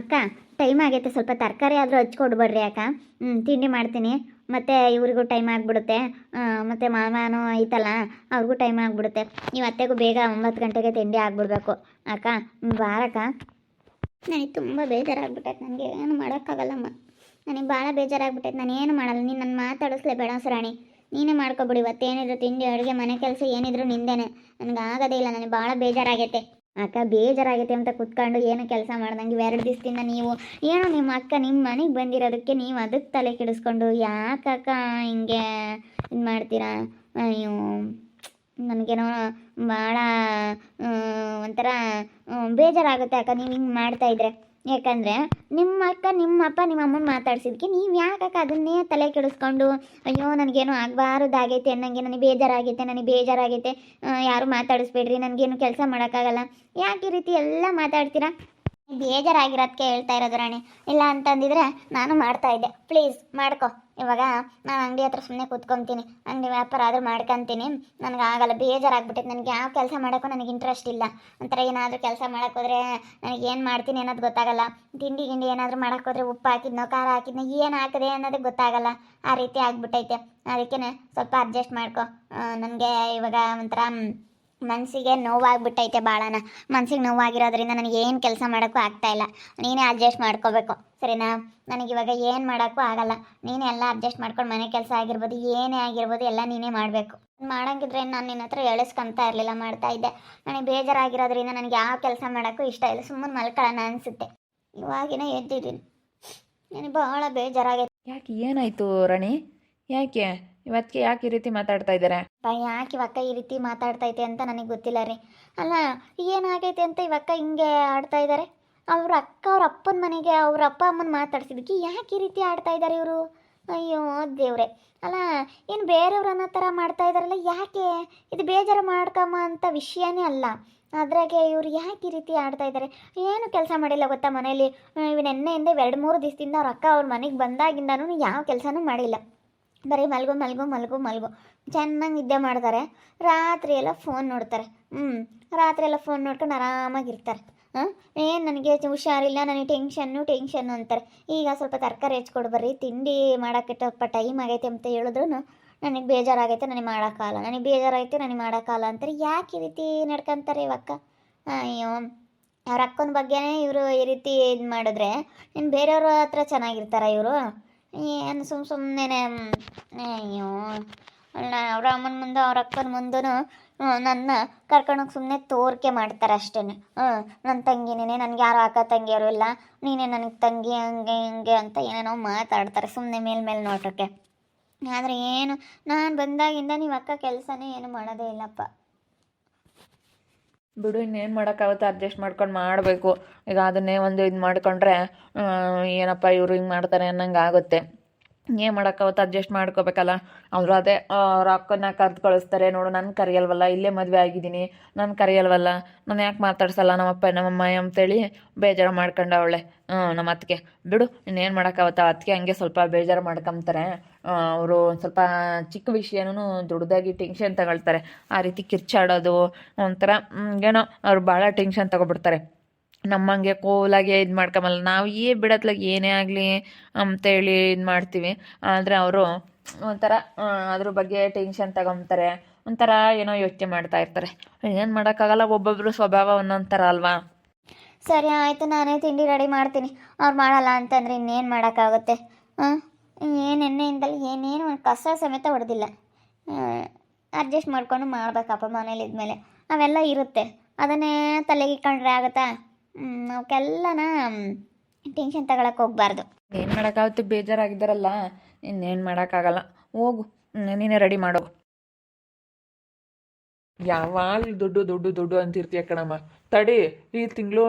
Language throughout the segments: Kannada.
ಅಕ್ಕ ಟೈಮ್ ಆಗೈತೆ, ಸ್ವಲ್ಪ ತರಕಾರಿ ಆದರೂ ಹಚ್ಕೊಡ್ಬೇಡ್ರಿ ಅಕ್ಕ. ಹ್ಞೂ ತಿಂಡಿ ಮಾಡ್ತೀನಿ. ಮತ್ತು ಇವ್ರಿಗೂ ಟೈಮ್ ಆಗಿಬಿಡುತ್ತೆ. ಮತ್ತು ಮಾಮನೂ ಐತಲ್ಲ, ಅವ್ರಿಗೂ ಟೈಮ್ ಆಗಿಬಿಡುತ್ತೆ. ನೀವು ಅತ್ತೆಗೂ ಬೇಗ ಒಂಬತ್ತು ಗಂಟೆಗೆ ತಿಂಡಿ ಆಗಿಬಿಡ್ಬೇಕು. ಅಕ್ಕ ಬಾರಕ್ಕ. ನನಗೆ ತುಂಬ ಬೇಜಾರಾಗ್ಬಿಟ್ಟೈತೆ. ನನಗೆ ಏನು ಮಾಡೋಕ್ಕಾಗಲ್ಲಮ್ಮ. ನನಗೆ ಭಾಳ ಬೇಜಾರಾಗ್ಬಿಟ್ಟೈತೆ. ನಾನು ಏನು ಮಾಡಲ್ಲ. ನೀನು ನನ್ನ ಮಾತಾಡಿಸ್ಲೇ ಬೇಡ ಸರಾಣಿ. ನೀನೇ ಮಾಡ್ಕೊಬಿಡಿ. ಇವತ್ತೇನಿದ್ರು ತಿಂಡಿ, ಅಡುಗೆ, ಮನೆ ಕೆಲಸ ಏನಿದ್ರು ನಿಂದೇನೆ. ನನಗೆ ಆಗೋದೇ ಇಲ್ಲ. ನನಗೆ ಭಾಳ ಬೇಜಾರಾಗೈತೆ. ಅಕ್ಕ ಬೇಜಾರಾಗೈತೆ ಅಂತ ಕುತ್ಕೊಂಡು ಏನು ಕೆಲಸ ಮಾಡ್ದಂಗೆ ಎರಡು ದಿವಸದಿಂದ ನೀವು ಏನೋ ನಿಮ್ಮ ಅಕ್ಕ ನಿಮ್ಮ ಮನೆಗೆ ಬಂದಿರೋದಕ್ಕೆ ನೀವು ಅದಕ್ಕೆ ತಲೆ ಕೆಡಿಸ್ಕೊಂಡು ಯಾಕಕ್ಕ ಹಿಂಗೆ ಇದು ಮಾಡ್ತೀರಾ? ನೀವು ನನಗೇನೋ ಭಾಳ ಒಂಥರ ಬೇಜಾರಾಗುತ್ತೆ ಅಕ್ಕ ನೀವು ಹಿಂಗೆ ಮಾಡ್ತಾ ಇದ್ರೆ. ಯಾಕಂದರೆ ನಿಮ್ಮ ಅಕ್ಕ, ನಿಮ್ಮ ಅಪ್ಪ, ನಿಮ್ಮ ಅಮ್ಮನ ಮಾತಾಡ್ಸಿದ್ಕೆ ನೀವು ಯಾಕಕ್ಕ ಅದನ್ನೇ ತಲೆ ಕೆಡಿಸ್ಕೊಂಡು, ಅಯ್ಯೋ, ನನಗೇನು ಆಗಬಾರ್ದಾಗೈತೆ ನನಗೆ ನನಗೆ ಬೇಜಾರಾಗೈತೆ ನನಗೆ ಬೇಜಾರಾಗೈತೆ ಯಾರು ಮಾತಾಡಿಸ್ಬೇಡ್ರಿ, ನನಗೇನು ಕೆಲಸ ಮಾಡೋಕ್ಕಾಗಲ್ಲ. ಯಾಕೆ ಈ ರೀತಿ ಎಲ್ಲ ಮಾತಾಡ್ತೀರಾ? ಬೇಜಾರಾಗಿರೋದಕ್ಕೆ ಹೇಳ್ತಾ ಇರೋದು ರಾಣಿ. ಇಲ್ಲ ಅಂತಂದಿದ್ರೆ ನಾನು ಮಾಡ್ತಾ ಇದ್ದೆ. ಪ್ಲೀಸ್ ಮಾಡ್ಕೊ. ಇವಾಗ ನಾನು ಅಂಗಡಿ ಹತ್ರ ಸುಮ್ಮನೆ ಕೂತ್ಕೊಂತೀನಿ. ಅಂಗಡಿ ವ್ಯಾಪಾರ ಆದರೂ ಮಾಡ್ಕೊತೀನಿ. ನನಗೆ ಆಗಲ್ಲ. ಬೇಜಾರಾಗ್ಬಿಟ್ಟೈತೆ ನನಗೆ ಯಾವ ಕೆಲಸ ಮಾಡೋಕ್ಕೂ ನನಗೆ ಇಂಟ್ರೆಸ್ಟ್ ಇಲ್ಲ. ಒಂಥರ ಏನಾದರೂ ಕೆಲಸ ಮಾಡೋಕ್ಕೋದ್ರೆ ನನಗೆ ಏನು ಮಾಡ್ತೀನಿ ಅನ್ನೋದು ಗೊತ್ತಾಗಲ್ಲ. ತಿಂಡಿ ಗಿಂಡಿ ಏನಾದರೂ ಮಾಡೋಕ್ಕೋದ್ರೆ ಉಪ್ಪು ಹಾಕಿದ್ನೋ, ಖಾರ ಹಾಕಿದ್ನೋ, ಏನು ಹಾಕಿದೆ ಅನ್ನೋದು ಗೊತ್ತಾಗಲ್ಲ. ಆ ರೀತಿ ಆಗ್ಬಿಟ್ಟೈತೆ ಅದಕ್ಕೆ ಸ್ವಲ್ಪ ಅಡ್ಜಸ್ಟ್ ಮಾಡ್ಕೊ. ನನಗೆ ಇವಾಗ ಒಂಥರ ಮನಸ್ಸಿಗೆ ನೋವಾಗ್ಬಿಟ್ಟೈತೆ ಭಾಳನ ಮನಸ್ಸಿಗೆ ನೋವಾಗಿರೋದ್ರಿಂದ ನನಗೆ ಏನು ಕೆಲಸ ಮಾಡೋಕ್ಕೂ ಆಗ್ತಾ ಇಲ್ಲ. ನೀನೇ ಅಡ್ಜಸ್ಟ್ ಮಾಡ್ಕೋಬೇಕು, ಸರಿನಾ? ನನಗೆ ಇವಾಗ ಏನು ಮಾಡೋಕ್ಕೂ ಆಗಲ್ಲ. ನೀನೇ ಎಲ್ಲ ಅಡ್ಜಸ್ಟ್ ಮಾಡ್ಕೊಂಡು ಮನೆ ಕೆಲಸ ಆಗಿರ್ಬೋದು, ಏನೇ ಆಗಿರ್ಬೋದು ಎಲ್ಲ ನೀನೇ ಮಾಡಬೇಕು. ಮಾಡೋಂಗಿದ್ರೆ ನಾನು ನಿನ್ನ ಹತ್ರ ಎಳಿಸ್ಕೊತಾ ಇರಲಿಲ್ಲ, ಮಾಡ್ತಾ ಇದ್ದೆ. ನನಗೆ ಬೇಜಾರಾಗಿರೋದ್ರಿಂದ ನನಗೆ ಯಾವ ಕೆಲಸ ಮಾಡೋಕ್ಕೂ ಇಷ್ಟ ಇಲ್ಲ. ಸುಮ್ಮನೆ ಮಲ್ಕೊಳ್ಳೋಣ ಅನಿಸುತ್ತೆ. ಇವಾಗಿನ ಎದ್ದಿದ್ದೀನಿ. ನನಗೆ ಭಾಳ ಬೇಜಾರಾಗೈತೆ. ಯಾಕೆ ಏನಾಯಿತು ರಾಣಿ ಯಾಕೆ? ಇವತ್ತಿಗೆ ಯಾಕೆ ಈ ರೀತಿ ಮಾತಾಡ್ತಾ ಇದ್ದಾರೆ? ಯಾಕೆ ಇವಕ್ಕ ಈ ರೀತಿ ಮಾತಾಡ್ತೈತೆ ಅಂತ ನನಗೆ ಗೊತ್ತಿಲ್ಲ ರೀ. ಅಲ್ಲ ಏನಾಗೈತೆ ಅಂತ ಇವಕ್ಕ ಹಿಂಗೆ ಆಡ್ತಾ ಇದ್ದಾರೆ ಅವ್ರ ಅಕ್ಕ, ಅವ್ರ ಅಪ್ಪನ ಮನೆಗೆ ಅವ್ರ ಅಪ್ಪ ಅಮ್ಮನ ಮಾತಾಡ್ಸಿದ್ದಕ್ಕೆ ಯಾಕೆ ಈ ರೀತಿ ಆಡ್ತಾ ಇದ್ದಾರೆ ಇವರು? ಅಯ್ಯೋ, ದೇವ್ರೆ. ಅಲ್ಲ, ಏನು ಬೇರೆಯವ್ರು ಅನ್ನೋ ಥರ ಮಾಡ್ತಾ ಇದ್ದಾರಲ್ಲ ಯಾಕೆ? ಇದು ಬೇಜಾರು ಮಾಡ್ಕಮ್ಮ ಅಂತ ವಿಷಯನೇ ಅಲ್ಲ. ಅದ್ರಾಗೆ ಇವ್ರು ಯಾಕೆ ಈ ರೀತಿ ಆಡ್ತಾ ಇದ್ದಾರೆ ಏನು ಕೆಲಸ ಮಾಡಿಲ್ಲ ಗೊತ್ತಾ ಮನೇಲಿ ಇವು ನೆನ್ನೆಯಿಂದ ಎರಡು ಮೂರು ದಿವಸದಿಂದ ಅವ್ರ ಅಕ್ಕ ಅವ್ರ ಮನೆಗೆ ಬಂದಾಗಿಂದನೂ ಯಾವ ಕೆಲಸನೂ ಮಾಡಿಲ್ಲ. ಬರೀ ಮಲ್ಗೋ ಮಲ್ಗೋ ಮಲ್ಗೋ ಮಲ್ಗೋ. ಚೆನ್ನಾಗಿ ನಿದ್ದೆ ಮಾಡ್ತಾರೆ. ರಾತ್ರಿ ಎಲ್ಲ ಫೋನ್ ನೋಡ್ತಾರೆ. ಹ್ಞೂ ರಾತ್ರಿ ಎಲ್ಲ ಫೋನ್ ನೋಡ್ಕೊಂಡು ಆರಾಮಾಗಿರ್ತಾರೆ ಹಾಂ? ಏನು ನನಗೆ ಹುಷಾರಿಲ್ಲ, ನನಗೆ ಟೆನ್ಷನ್ನು ಟೆನ್ಷನ್ನು ಅಂತಾರೆ. ಈಗ ಸ್ವಲ್ಪ ತರಕಾರಿ ಹೆಚ್ಕೊಡು ಬರ್ರಿ, ತಿಂಡಿ ಮಾಡೋಕ್ಕೆ ಸ್ವಲ್ಪ ಟೈಮ್ ಆಗೈತೆ ಅಂತ ಹೇಳಿದ್ರು ನನಗೆ ಬೇಜಾರಾಗೈತೆ, ನನಗೆ ಮಾಡೋಕ್ಕಾಗಲ್ಲ. ನನಗೆ ಬೇಜಾರಾಗೈತೆ ನನಗೆ ಮಾಡೋಕ್ಕಾಗಲ್ಲ ಅಂತಾರೆ. ಯಾಕೆ ಈ ರೀತಿ ನಡ್ಕೊಂತಾರೆ ಇವಕ್ಕ ಅಯ್ಯೋ, ಅವ್ರ ಅಕ್ಕನ ಬಗ್ಗೆನೇ ಇವರು ಈ ರೀತಿ ಇದು ಮಾಡಿದ್ರೆ ಇನ್ನು ಬೇರೆಯವ್ರ ಹತ್ರ ಚೆನ್ನಾಗಿರ್ತಾರ ಇವರು? ಏನು ಸುಮ್ಮ ಸುಮ್ಮನೆ ಅಯ್ಯೋ. ಅವ್ರ ಅಮ್ಮನ ಮುಂದೆ, ಅವ್ರ ಅಕ್ಕನ ಮುಂದೂ ನನ್ನ ಕರ್ಕೊಂಡೋಗಿ ಸುಮ್ಮನೆ ತೋರಿಕೆ ಮಾಡ್ತಾರೆ ಅಷ್ಟೇ ಹ್ಞೂ ನನ್ನ ತಂಗಿನೇ ನನಗೆ ಯಾರು ಅಕ್ಕ ತಂಗಿಯರು ಇಲ್ಲ. ನೀನೇ ನನಗೆ ತಂಗಿ, ಹಂಗೆ, ಹಿಂಗೆ ಅಂತ ಏನೇನೋ ಮಾತಾಡ್ತಾರೆ ಸುಮ್ಮನೆ ಮೇಲ್ಮೇಲೆ ಮೇಲೆ ನೋಟಕ್ಕೆ ಆದರೆ ಏನು, ನಾನು ಬಂದಾಗಿಂದ ನೀವು ಅಕ್ಕ ಕೆಲಸನೇ ಏನು ಮಾಡೋದೇ ಇಲ್ಲಪ್ಪ. ಬಿಡು, ಇನ್ನೇನು ಮಾಡೋಕ್ಕಾಗುತ್ತೆ? ಅಡ್ಜಸ್ಟ್ ಮಾಡ್ಕೊಂಡು ಮಾಡಬೇಕು. ಈಗ ಅದನ್ನೇ ಒಂದು ಇದು ಮಾಡ್ಕೊಂಡ್ರೆ ಏನಪ್ಪ ಇವರು ಹಿಂಗೆ ಮಾಡ್ತಾರೆ ಅನ್ನಂಗೆ ಆಗುತ್ತೆ ಏನು ಮಾಡೋಕ್ಕಾಗುತ್ತೆ ಅಡ್ಜಸ್ಟ್ ಮಾಡ್ಕೋಬೇಕಲ್ಲ? ಅವರು ಅದೇ ಅವ್ರ ಅಕ್ಕನ ಕರೆದು ಕಳಿಸ್ತಾರೆ. ನೋಡು ನನ್ನ ಕರೆಯಲ್ವಲ್ಲ? ಇಲ್ಲೇ ಮದುವೆ ಆಗಿದ್ದೀನಿ. ನಾನು ಕರೆಯಲ್ವಲ್ಲ? ನಾನು ಯಾಕೆ ಮಾತಾಡ್ಸಲ್ಲ? ನಮ್ಮಪ್ಪ, ನಮ್ಮಮ್ಮ ಅಂತೇಳಿ ಬೇಜಾರು ಮಾಡ್ಕೊಂಡವಳೆ ಹ್ಞೂ ನಮ್ಮ ಅತ್ತಿಗೆ. ಬಿಡು, ಇನ್ನೇನು ಮಾಡೋಕ್ಕಾಗುತ್ತೆ ಅತ್ತಿಗೆ ಹಂಗೆ ಸ್ವಲ್ಪ ಬೇಜಾರು ಮಾಡ್ಕೊಂತಾರೆ ಅವರು ಒಂದು ಸ್ವಲ್ಪ ಚಿಕ್ಕ ವಿಷಯನೂ ದೊಡ್ಡದಾಗಿ ಟೆನ್ಷನ್ ತಗೊಳ್ತಾರೆ. ಆ ರೀತಿ ಕಿರ್ಚಾಡೋದು ಒಂಥರ ಏನೋ ಅವ್ರು ಭಾಳ ಟೆನ್ಷನ್ ತಗೊಬಿಡ್ತಾರೆ. ನಮ್ಮಂಗೆ ಕೋಲಾಗೆ ಇದು ಮಾಡ್ಕೊಂಬಲ್ಲ ನಾವು ಏ ಬಿಡತ್ಲಾಗ ಏನೇ ಆಗಲಿ ಅಂತೇಳಿ ಇದು ಮಾಡ್ತೀವಿ. ಆದರೆ ಅವರು ಒಂಥರ ಅದ್ರ ಬಗ್ಗೆ ಟೆನ್ಷನ್ ತಗೊಂತಾರೆ ಒಂಥರ ಏನೋ ಯೋಚನೆ ಮಾಡ್ತಾ ಇರ್ತಾರೆ. ಏನು ಮಾಡೋಕ್ಕಾಗಲ್ಲ ಒಬ್ಬೊಬ್ಬರು ಸ್ವಭಾವ ಒಂದೊಂದು ಅಲ್ವಾ? ಸರಿ ಆಯಿತು, ನಾನೇ ತಿಂಡಿ ರೆಡಿ ಮಾಡ್ತೀನಿ. ಅವ್ರು ಮಾಡಲ್ಲ ಅಂತಂದ್ರೆ ಇನ್ನೇನು ಮಾಡೋಕ್ಕಾಗುತ್ತೆ? ಹಾಂ ಏನು ಎಣ್ಣೆಯಿಂದಲೇ, ಏನೇನು ಒಂದು ಕಸ ಸಮೇತ ಹೊಡೆದಿಲ್ಲ. ಅಡ್ಜಸ್ಟ್ ಮಾಡ್ಕೊಂಡು ಮಾಡಬೇಕಪ್ಪ ಮನೇಲಿ ಇದ್ಮೇಲೆ ಅವೆಲ್ಲ ಇರುತ್ತೆ. ಅದನ್ನೇ ತಲೆಗೆ ಇಟ್ಕೊಂಡ್ರೆ ಆಗುತ್ತಾ? ಅವಕ್ಕೆಲ್ಲನ ಟೆನ್ಷನ್ ತಗೊಳಕ್ಕೆ ಹೋಗ್ಬಾರ್ದು. ಏನು ಮಾಡೋಕ್ಕಾಗುತ್ತೆ? ಬೇಜಾರಾಗಿದ್ದಾರಲ್ಲ ಇನ್ನೇನು ಮಾಡೋಕ್ಕಾಗಲ್ಲ. ಹೋಗು ನೀನೆ ರೆಡಿ ಮಾಡೋ. ಯಾವಾಗ ದುಡ್ಡು ದುಡ್ಡು ದುಡ್ಡು ಅಂತಿರ್ತೀಯ ಕಣಮ್ಮ. ತಡಿ ಈ ತಿಂಗಳು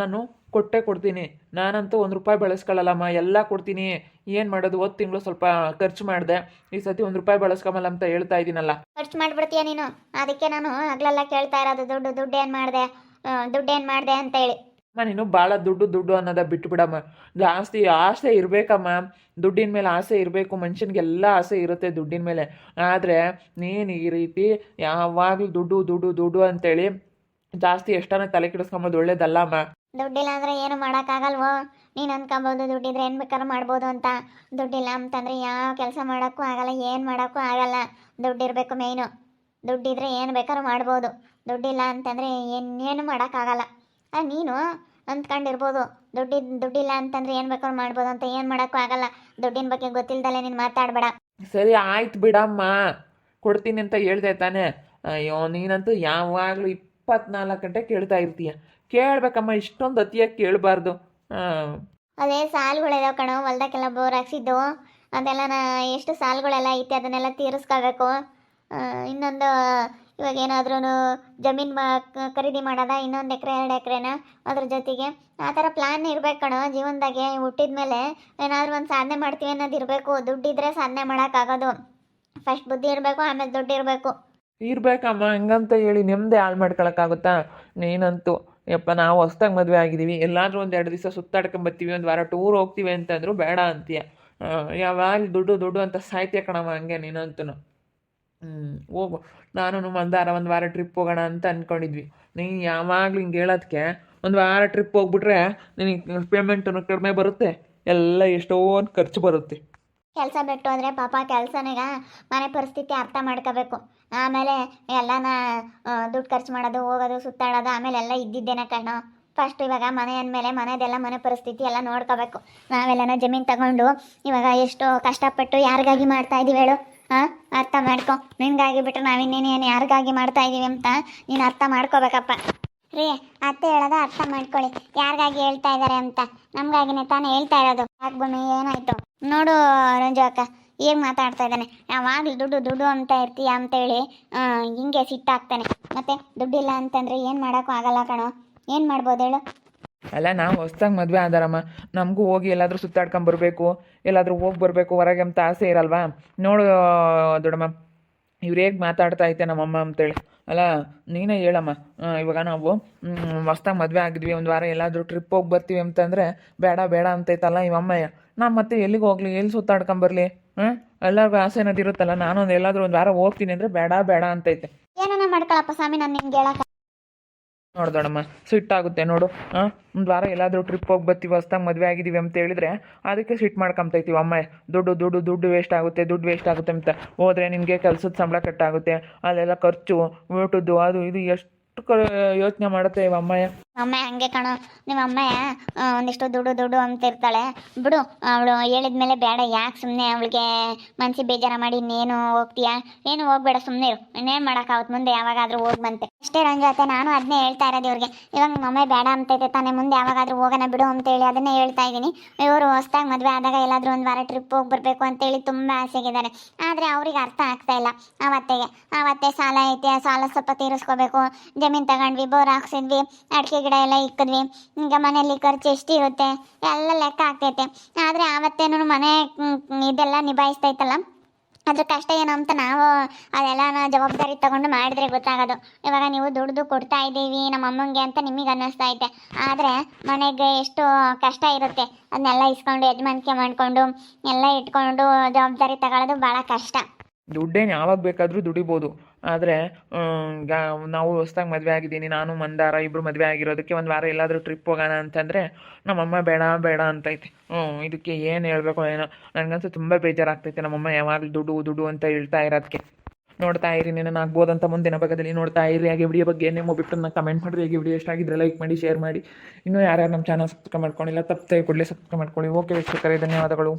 ನಾನು ಕೊಟ್ಟೆ ಕೊಡ್ತೀನಿ. ನಾನಂತೂ ಒಂದು ರೂಪಾಯಿ ಬಳಸ್ಕೊಳ್ಳಲ್ಲಮ್ಮ ಎಲ್ಲ ಕೊಡ್ತೀನಿ. ಏನು ಮಾಡೋದು? ಹೋದ ತಿಂಗಳು ಸ್ವಲ್ಪ ಖರ್ಚು ಮಾಡಿದೆ. ಈ ಸತಿ ಒಂದು ರೂಪಾಯಿ ಬಳಸ್ಕೊಂಬಲ್ಲ ಅಂತ ಹೇಳ್ತಾ ಇದ್ದೀನಲ್ಲ ಖರ್ಚು ಮಾಡಿಬಿಡ್ತೀಯ ನೀನು? ಅದಕ್ಕೆ ನಾನು ಹಗಲೆಲ್ಲ ಕೇಳ್ತಾ ಇರೋದು ದುಡ್ಡು ದುಡ್ಡು ಏನು ಮಾಡಿದೆ? ದುಡ್ಡು ಏನು ಮಾಡಿದೆ ಅಂತ ಹೇಳಿ. ಅಮ್ಮ ನೀನು ಭಾಳ ದುಡ್ಡು ದುಡ್ಡು ಅನ್ನೋದ ಬಿಟ್ಬಿಡಮ್ಮ ಜಾಸ್ತಿ ಆಸೆ ಇರಬೇಕಮ್ಮ. ದುಡ್ಡಿನ ಮೇಲೆ ಆಸೆ ಇರಬೇಕು. ಮನುಷ್ಯನಿಗೆಲ್ಲ ಆಸೆ ಇರುತ್ತೆ ದುಡ್ಡಿನ ಮೇಲೆ. ಆದರೆ ನೀನು ಈ ರೀತಿ ಯಾವಾಗಲೂ ದುಡ್ಡು ದುಡ್ಡು ದುಡ್ಡು ಅಂತೇಳಿ ಜಾಸ್ತಿ ಎಷ್ಟನ ತಲೆ ಕೆಡಿಸ್ಕೊಂಬೋದು ಒಳ್ಳೇದಲ್ಲ ಅಮ್ಮ. ದುಡ್ಡಿಲ್ಲ ಅಂದರೆ ಏನು ಮಾಡೋಕ್ಕಾಗಲ್ವೋ? ನೀನು ಅನ್ಕೊಬೋದು ದುಡ್ಡಿದ್ರೆ ಏನು ಬೇಕಾದ್ರೂ ಮಾಡ್ಬೋದು ಅಂತ. ದುಡ್ಡಿಲ್ಲ ಅಂತಂದರೆ ಯಾವ ಕೆಲಸ ಮಾಡೋಕ್ಕೂ ಆಗಲ್ಲ ಏನು ಮಾಡೋಕ್ಕೂ ಆಗಲ್ಲ. ದುಡ್ಡಿರಬೇಕು ಮೇಯ್ನು ದುಡ್ಡಿದ್ರೆ ಏನು ಬೇಕಾದ್ರೂ ಮಾಡ್ಬೋದು. ದುಡ್ಡಿಲ್ಲ ಅಂತಂದರೆ ಇನ್ನೇನು ಮಾಡೋಕ್ಕಾಗಲ್ಲ. ಆ, ನೀನು ಅಂದ್ಕೊಂಡಿರ್ಬೋದು ದುಡ್ಡಿ ದುಡ್ಡಿಲ್ಲ ಅಂತಂದರೆ ಏನು ಬೇಕಾದ್ರೂ ಮಾಡ್ಬೋದು ಅಂತ ಏನು ಮಾಡೋಕ್ಕೂ ಆಗಲ್ಲ. ದುಡ್ಡಿನ ಬಗ್ಗೆ ಗೊತ್ತಿಲ್ದಲೆ ನೀನು ಮಾತಾಡಬೇಡ. ಸರಿ ಆಯ್ತು ಬಿಡಮ್ಮ. ಕೊಡ್ತೀನಿ ಅಂತ ಹೇಳ್ದೆ ತಾನೆ. ಅಯ್ಯೋ ನೀನಂತೂ ಯಾವಾಗಲೂ ಇಪ್ಪತ್ನಾಲ್ಕು ಗಂಟೆ ಕೇಳ್ತಾ ಇರ್ತೀಯ. ಕೇಳ್ಬೇಕಮ್ಮ ಇಷ್ಟೊಂದು ಅತಿಯಾಗಿ ಕೇಳಬಾರ್ದು. ಅದೇ ಸಾಲುಗಳಿದಾವೆ ಕಣೋ ಹೊಲ್ದಕ್ಕೆಲ್ಲ ಬೋರ್ ಹಾಕ್ಸಿದ್ದು ಅದೆಲ್ಲ ನಾ ಎಷ್ಟು ಸಾಲುಗಳೆಲ್ಲ ಐತೆ ಅದನ್ನೆಲ್ಲ ತೀರಿಸ್ಕೋಬೇಕು. ಇನ್ನೊಂದು ಇವಾಗ ಏನಾದ್ರೂ ಜಮೀನು ಮಾ ಖರೀದಿ ಮಾಡೋದ? ಇನ್ನೊಂದು ಎಕರೆ, ಎರಡು ಎಕರೆನ? ಅದ್ರ ಜೊತೆಗೆ ಆ ಥರ ಪ್ಲ್ಯಾನ್ ಇರಬೇಕು ಕಣೋ ಜೀವನದಾಗೆ. ಹುಟ್ಟಿದ ಮೇಲೆ ಏನಾದರೂ ಒಂದು ಸಾಧನೆ ಮಾಡ್ತೀವಿ ಅನ್ನೋದು ಇರಬೇಕು. ದುಡ್ಡಿದ್ರೆ ಸಾಧನೆ ಮಾಡೋಕ್ಕಾಗೋದು ಫಸ್ಟ್ ಬುದ್ಧಿ ಇರಬೇಕು, ಆಮೇಲೆ ದುಡ್ಡು ಇರಬೇಕು. ಇರ್ಬೇಕಮ್ಮ, ಹಂಗಂತ ಹೇಳಿ ನೆಮ್ಮದಿ ಹಾಳು ಮಾಡ್ಕೊಳಕ್ಕಾಗುತ್ತಾ? ನೀನಂತೂ, ಯಪ್ಪ, ನಾವು ಹೊಸ್ದಾಗಿ ಮದುವೆ ಆಗಿದ್ದೀವಿ ಎಲ್ಲಾದರೂ ಒಂದು ಎರಡು ದಿವಸ ಸುತ್ತಾಡ್ಕೊಂಬರ್ತೀವಿ ಒಂದು ವಾರ ಟೂರ್ ಹೋಗ್ತೀವಿ ಅಂತಂದ್ರು ಬೇಡ ಅಂತೀಯ. ಯಾವಾಗ ದುಡ್ಡು ದುಡ್ಡು ಅಂತ ಸಾಯ್ತೀಯ ಕಣಮ್ಮ ಹಂಗೆ ನೀನಂತೂ ಹ್ಞೂ ಹೋಗು. ನಾನು ಮಂದಾರ ಒಂದು ವಾರ ಟ್ರಿಪ್ ಹೋಗೋಣ ಅಂತ ಅಂದ್ಕೊಂಡಿದ್ವಿ ನೀನು ಯಾವಾಗಲೂ ಹಿಂಗೆ ಹೇಳೋದಕ್ಕೆ ಒಂದು ವಾರ ಟ್ರಿಪ್ ಹೋಗ್ಬಿಟ್ರೆ ನಿನಗೆ ಪೇಮೆಂಟನ್ನು ಕಡಿಮೆ ಬರುತ್ತೆ. ಎಲ್ಲ ಎಷ್ಟೊಂದು ಖರ್ಚು ಬರುತ್ತೆ. ಕೆಲಸ ಬಿಟ್ಟು ಅಂದರೆ ಪಾಪ ಕೆಲಸನಾಗ ಮನೆ ಪರಿಸ್ಥಿತಿ ಅರ್ಥ ಮಾಡ್ಕೋಬೇಕು. ಆಮೇಲೆ ಎಲ್ಲನ ದುಡ್ಡು ಖರ್ಚು ಮಾಡೋದು, ಹೋಗೋದು, ಸುತ್ತಾಡೋದು, ಆಮೇಲೆ ಎಲ್ಲ ಇದ್ದಿದ್ದೇನೆ ಕಣೋ ಫಸ್ಟ್ ಇವಾಗ ಮನೆ ಅಂದಮೇಲೆ ಮನೆದೆಲ್ಲ ಮನೆ ಪರಿಸ್ಥಿತಿ ಎಲ್ಲ ನೋಡ್ಕೋಬೇಕು. ನಾವೆಲ್ಲನ ಜಮೀನು ತಗೊಂಡು ಇವಾಗ ಎಷ್ಟು ಕಷ್ಟಪಟ್ಟು ಯಾರಿಗಾಗಿ ಮಾಡ್ತಾ ಇದೀವಿ ಹೇಳು. ಅರ್ಥ ಮಾಡ್ಕೊ. ನಿನಗಾಗಿ ಬಿಟ್ಟು ನಾವಿನ್ನೇನು ಏನು ಯಾರಿಗಾಗಿ ಮಾಡ್ತಾ ಇದ್ದೀವಿ ಅಂತ ನೀನು ಅರ್ಥ ಮಾಡ್ಕೋಬೇಕಪ್ಪ. ರೀ, ಅತ್ತೆ ಹೇಳೋದ ಅರ್ಥ ಮಾಡ್ಕೊಳ್ಳಿ. ಯಾರಿಗಾಗಿ ಹೇಳ್ತಾ ಇದ್ದಾರೆ ಅಂತ. ನಮಗಾಗಿನೇ ತಾನೇ ಹೇಳ್ತಾ ಇರೋದು. ಆಗ್ಬೋಮಿ ಏನಾಯ್ತು? ನೋಡು ರಂಜು ಅಕ್ಕ ಏನ್ ಮಾತಾಡ್ತಾ ಇದ್ದಾನೆ. ಯಾವಾಗಲೂ ದುಡ್ಡು ದುಡ್ಡು ಅಂತ ಇರ್ತೀಯ ಅಂತೇಳಿ ಹಿಂಗೆ ಸಿಟ್ಟಾಗ್ತಾನೆ. ಮತ್ತೆ ದುಡ್ಡಿಲ್ಲ ಅಂತಂದ್ರೆ ಏನು ಮಾಡೋಕ್ಕೂ ಆಗಲ್ಲ ಕಣೋ. ಏನು ಮಾಡ್ಬೋದು ಹೇಳು? ಅಲ್ಲ, ನಾವು ಹೊಸ್ದಾಗಿ ಮದುವೆ ಆದಾರಮ್ಮ. ನಮಗೂ ಹೋಗಿ ಎಲ್ಲಾದರೂ ಸುತ್ತಾಡ್ಕೊಂಬರ್ಬೇಕು ಎಲ್ಲಾದರೂ ಹೋಗಿ ಬರಬೇಕು, ಹೊರಗೆ ಅಂತ ಆಸೆ ಇರಲ್ವಾ? ನೋಡು, ದೊಡ್ಡಮ್ಮ. ಇವ್ರು ಹೇಗೆ ಮಾತಾಡ್ತಾ ಐತೆ ನಮ್ಮಮ್ಮ ಅಂತೇಳಿ. ಅಲ್ಲ, ನೀನೇ ಹೇಳಮ್ಮ. ಇವಾಗ ನಾವು ಹೊಸ್ದಾಗಿ ಮದುವೆ ಆಗಿದ್ವಿ. ಒಂದು ವಾರ ಎಲ್ಲಾದರೂ ಟ್ರಿಪ್ ಹೋಗಿ ಬರ್ತೀವಿ ಅಂತಂದರೆ ಬೇಡ ಬೇಡ ಅಂತೈತಲ್ಲ ಇವಮ್ಮಯ್ಯ ನಾ ಮತ್ತೆ ಎಲ್ಲಿಗೆ ಹೋಗ್ಲಿ? ಎಲ್ಲಿ ಸುತ್ತಾಡ್ಕೊಂಬರ್ಲಿ ಹಾಂ ಎಲ್ಲರಿಗೂ ಆಸೆ ಅನ್ನೋದು ಇರುತ್ತಲ್ಲ, ನಾನೊಂದು ಎಲ್ಲಾದರೂ ಒಂದು ವಾರ ಹೋಗ್ತೀನಿ ಅಂದರೆ ಬೇಡ ಬೇಡ ಅಂತೈತೆ. ಏನನ್ನ ಮಾಡ್ಕೊಳಪ್ಪ ಸ್ವಾಮಿ, ನಾನು ನಿಮ್ಗೆ ಹೇಳಕ್ಕ ನೋಡು ದೊಡ್ಡಮ್ಮ ಸಿಟ್ಟಾಗುತ್ತೆ ನೋಡು. ಹಾಂ ಒಂದು ವಾರ ಎಲ್ಲಾದರೂ ಟ್ರಿಪ್ ಹೋಗಿ ಬರ್ತೀವಿ, ಹೊಸ್ದಾಗಿ ಮದುವೆ ಆಗಿದ್ದೀವಿ ಅಂತ ಹೇಳಿದ್ರೆ ಅದಕ್ಕೆ ಸಿಟ್ಟು ಮಾಡ್ಕೊಂತೈತೀವಿ ಅಮ್ಮ, ದುಡ್ಡು ದುಡ್ಡು ದುಡ್ಡು ವೇಸ್ಟ್ ಆಗುತ್ತೆ, ದುಡ್ಡು ವೇಸ್ಟ್ ಆಗುತ್ತೆ ಅಂತ. ಹೋದರೆ ನಿನಗೆ ಕೆಲಸದ ಸಂಬಳ ಕಟ್ಟಾಗುತ್ತೆ, ಅಲ್ಲೆಲ್ಲ ಖರ್ಚು, ಊಟದ್ದು, ಅದು, ಇದು, ಎಷ್ಟು ಯೋಚನೆ ಮಾಡುತ್ತೆ ಇವ ಅಮ್ಮಯ್ಯ. ಅಮ್ಮ ಹಂಗೆ ಕಣೋ. ನಿಮ್ಮ ಅಮ್ಮ ಒಂದಿಷ್ಟು ದುಡ್ಡು ದುಡ್ಡು ಅಂತ ಇರ್ತಾಳೆ. ಬಿಡು, ಅವಳು ಹೇಳಿದ್ಮೇಲೆ ಬೇಡ, ಯಾಕೆ ಸುಮ್ಮನೆ ಅವಳಿಗೆ ಮನ್ಸಿ ಬೇಜಾರ ಮಾಡಿ ಇನ್ನೇನು ಹೋಗ್ತೀಯಾ? ಏನು ಹೋಗ್ಬೇಡ ಸುಮ್ಮನೆ ಇರು. ಇನ್ನೇನು ಮಾಡೋಕ್ಕಾಗುತ್ತೆ ಮುಂದೆ ಯಾವಾಗಾದ್ರೂ ಹೋಗಿ ಬಂತೆ. ಅಷ್ಟೇ ರಂಜಾತೆ, ನಾನು ಅದನ್ನೇ ಹೇಳ್ತಾ ಇರೋದು ಇವ್ರಿಗೆ. ಇವಾಗ ನಿಮ್ಮ ಅಮ್ಮ ಬೇಡ ಅಂತೈತೆ ತಾನೇ, ಮುಂದೆ ಯಾವಾಗಾದರೂ ಹೋಗೋಣ ಬಿಡು ಅಂತೇಳಿ ಅದನ್ನೇ ಹೇಳ್ತಾ ಇದ್ದೀನಿ. ಇವರು ಹೊಸ್ದಾಗಿ ಮದುವೆ ಆದಾಗ ಎಲ್ಲಾದರೂ ಒಂದು ವಾರ ಟ್ರಿಪ್ ಹೋಗಿ ಬರಬೇಕು ಅಂತೇಳಿ ತುಂಬ ಆಸೆಗಿದ್ದಾರೆ. ಆದರೆ ಅವ್ರಿಗೆ ಅರ್ಥ ಆಗ್ತಾ ಇಲ್ಲ. ಆವತ್ತೆಗೆ, ಆವತ್ತೆ ಸಾಲ ಐತೆ, ಸಾಲ ಸ್ವಲ್ಪ ತೀರಿಸ್ಕೋಬೇಕು. ಜಮೀನು ತಗೊಂಡ್ವಿ, ಬೋರ್ ಹಾಕ್ಸಿದ್ವಿ ಅಡಿಕೆ ಗಿಡ ಎಲ್ಲ ಇಕ್ಕಿದ್ವಿ. ಈಗ ಮನೆಯಲ್ಲಿ ಖರ್ಚು ಎಷ್ಟಿರುತ್ತೆ? ಎಲ್ಲ ಲೆಕ್ಕ ಆಗ್ತೈತೆ. ಆದರೆ ಆವತ್ತೇನು ಮನೆ ಇದೆಲ್ಲ ನಿಭಾಯಿಸ್ತೈತಲ್ಲ ಅದ್ರ ಕಷ್ಟ ಏನು ಅಂತ ನಾವು ಅದೆಲ್ಲ ಜವಾಬ್ದಾರಿ ತಗೊಂಡು ಮಾಡಿದ್ರೆ ಗೊತ್ತಾಗೋದು. ಇವಾಗ ನೀವು ದುಡ್ದು ಕೊಡ್ತಾ ಇದ್ದೀವಿ ನಮ್ಮ ಅಮ್ಮಂಗೆ ಅಂತ ನಿಮಗೆ ಅನ್ನಿಸ್ತಾ ಐತೆ. ಆದರೆ ಮನೆಗೆ ಎಷ್ಟು ಕಷ್ಟ ಇರುತ್ತೆ. ಅದನ್ನೆಲ್ಲ ಇಸ್ಕೊಂಡು ಯಜಮಾನಿಕೆ ಮಾಡಿಕೊಂಡು, ಎಲ್ಲ ಇಟ್ಕೊಂಡು ಜವಾಬ್ದಾರಿ ತಗೊಳ್ಳೋದು ಭಾಳ ಕಷ್ಟ. ದುಡ್ಡೇನು ಯಾವಾಗ ಬೇಕಾದರೂ ದುಡಿಬೋದು. ಆದರೆ ನಾವು ಹೊಸ್ದಾಗಿ ಮದುವೆ ಆಗಿದ್ದೀನಿ, ನಾನು ಮಂದಾರ ಇಬ್ಬರು ಮದುವೆ ಆಗಿರೋದಕ್ಕೆ ಒಂದು ವಾರ ಎಲ್ಲಾದರೂ ಟ್ರಿಪ್ ಹೋಗೋಣ ಅಂತಂದರೆ, ನಮ್ಮಮ್ಮ ಬೇಡ ಬೇಡ ಅಂತೈತೆ. ಹ್ಞೂ ಇದಕ್ಕೆ ಏನು ಹೇಳಬೇಕು ಏನೋ. ನನಗಂತೂ ತುಂಬ ಬೇಜಾರಾಗ್ತೈತೆ ನಮ್ಮಮ್ಮ ಯಾವಾಗಲೂ ದುಡ್ಡು ದುಡ್ಡು ಅಂತ ಹೇಳ್ತಾ ಇರೋದಕ್ಕೆ ನೋಡ್ತಾ ಇರಿ ನಾನು ಆಗ್ಬೋದಂತ ಮುಂದಿನ ಭಾಗದಲ್ಲಿ ನೋಡ್ತಾ ಇರಿ. ಹಾಗೆ ವಿಡಿಯೋ ಬಗ್ಗೆ ಏನೇ ಬಿಟ್ಟು ಕಮೆಂಟ್ ಮಾಡಿರಿ. ಹಾಗೆ ವಿಡಿಯೋ ಎಷ್ಟಾಗಿದ್ರೆ ಲೈಕ್ ಮಾಡಿ ಶೇರ್ ಮಾಡಿ. ಇನ್ನೂ ಯಾರ್ಯಾರು ನಮ್ಮ ಚಾನಲ್ ಸಬ್ಸ್ಕ್ರೈಬ್ ಮಾಡ್ಕೊಂಡಿಲ್ಲ, ತಪ್ಪದೆ ಕೂಡಲೇ ಸಬ್ಸ್ಕ್ರೈಬ್ ಮಾಡ್ಕೊಳ್ಳಿ. ಓಕೆ ವೀಕ್ಷಕರೇ, ಧನ್ಯವಾದಗಳು.